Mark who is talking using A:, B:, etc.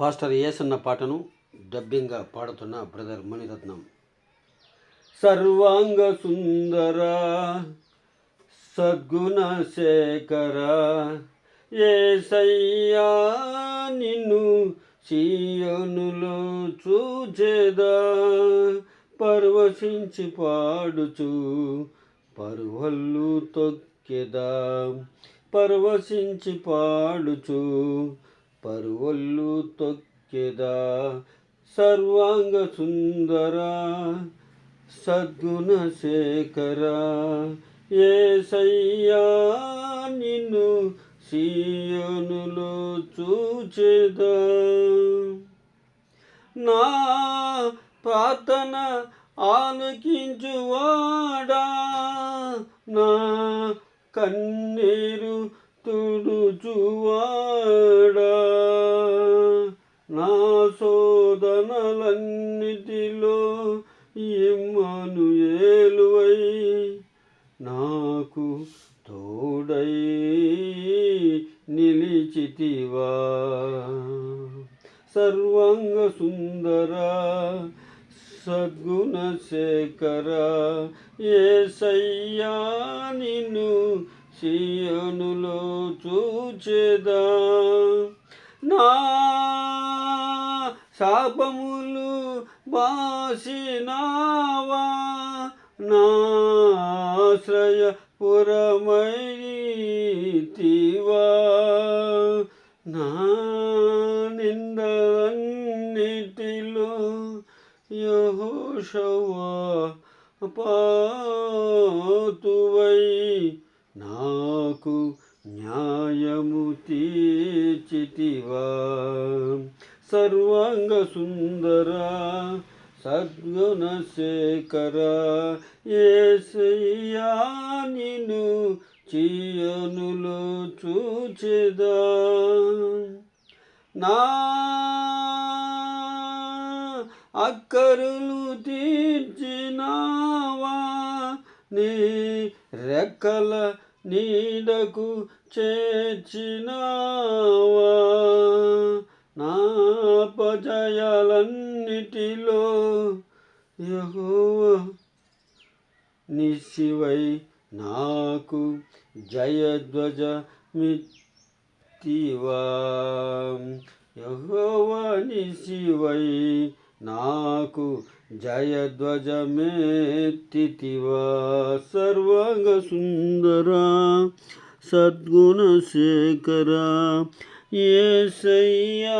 A: Pastor Yesanna పాటను డబ్బింగ్గా పాడుతున్న brother Mani Ratnam. సర్వాంగ సుందర సద్గుణ శేఖర ఏసయ్యా నిన్ను సీయనులో చూచేదా పర్వశించి పాడుచు పర్వల్లు తొక్కెదా పర్వశించి పాడుచు పరువల్లు తొక్కెదా? సర్వాంగ సుందర సద్గుణ శేఖర ఏసయ్యా నిన్ను సీయనులో చూచేదా? నా ప్రార్థన ఆలకించువాడా? నా కన్నీరు తుడుచువాడా నా శోధనలన్నిటిలో ఇమ్మను ఏలువై నాకు తోడై నిలిచితివా. సర్వాంగ సుందర సద్గుణ శేఖర ఏసయ్యా నిన్ను సియనులో చూచేదా? నా శాపములు బాసినావా? నాశ్రయ పురమైతివా నా నిందలన్నిటిలో యహోషవా పాతువై నాకు న్యాయము తీర్చితివా. సర్వాంగ సుందర సద్గుణ శేఖర ఏసయ్యా నిన్ను చీయనులో చూచెదా. నా అక్కరులు తీర్చినావా? నీ రెక్కల నీడకు చేర్చినావా? నా అపజయాలన్నిటిలో యహోవా నిశివై నాకు జయధ్వజ మిత్తివా. యహోవా నిశివై నాకు జయధ్వజమెత్తితివా సర్వాంగ సుందర సద్గుణ శేఖర ఏసయ్యా